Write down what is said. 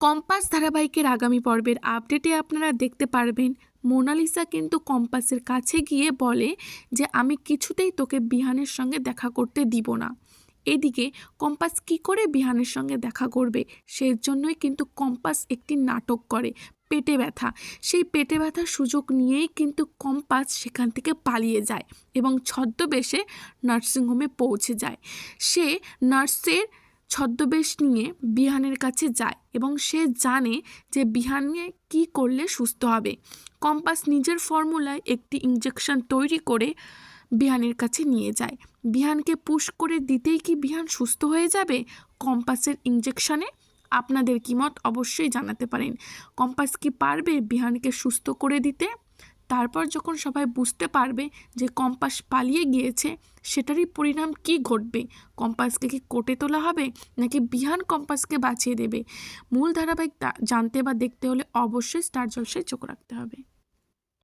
Compass ধারাবাহিকের আগামী পর্বের আপডেটে আপনারা দেখতে পারবেন। মোনালিসা কিন্তু কম্পাসের কাছে গিয়ে বলে যে, আমি কিছুতেই তোকে বিহানের সঙ্গে দেখা করতে দিব না। এদিকে কম্পাস কি করে বিহানের সঙ্গে দেখা করবে? সেই জন্যই কিন্তু কম্পাস একটি নাটক করে, পেটে ব্যথা। সেই পেটে ব্যথার সুযোগ নিয়েই কিন্তু কম্পাস সেখান থেকে পালিয়ে যায় এবং ছদ্মবেশে নার্সিংহোমে পৌঁছে যায়। সে নার্সের ছদ্মবেশ নিয়ে বিহানের কাছে যায় এবং সে জানে যে বিহানে কি করলে সুস্থ হবে। কম্পাস নিজের ফর্মুলায় একটি ইঞ্জেকশন তৈরি করে বিহানের কাছে নিয়ে যায়। বিহানকে পুশ করে দিতেই কি বিহান সুস্থ হয়ে যাবে? কম্পাসের ইঞ্জেকশনে আপনাদের কি মত? অবশ্যই জানাতে পারেন। কম্পাস কি পারবে বিহানকে সুস্থ করে দিতে? তারপর যখন সবাই বুঝতে পারবে যে কম্পাস পালিয়ে গিয়েছে, সেটারই পরিণাম কি ঘটবে? কম্পাসকে কি কোটে তোলা হবে, নাকি বিহান কম্পাসকে বাঁচিয়ে দেবে? মূল ধারাবাহিক জানতে বা দেখতে হলে অবশ্যই স্টার জলসায় চোখ রাখতে হবে।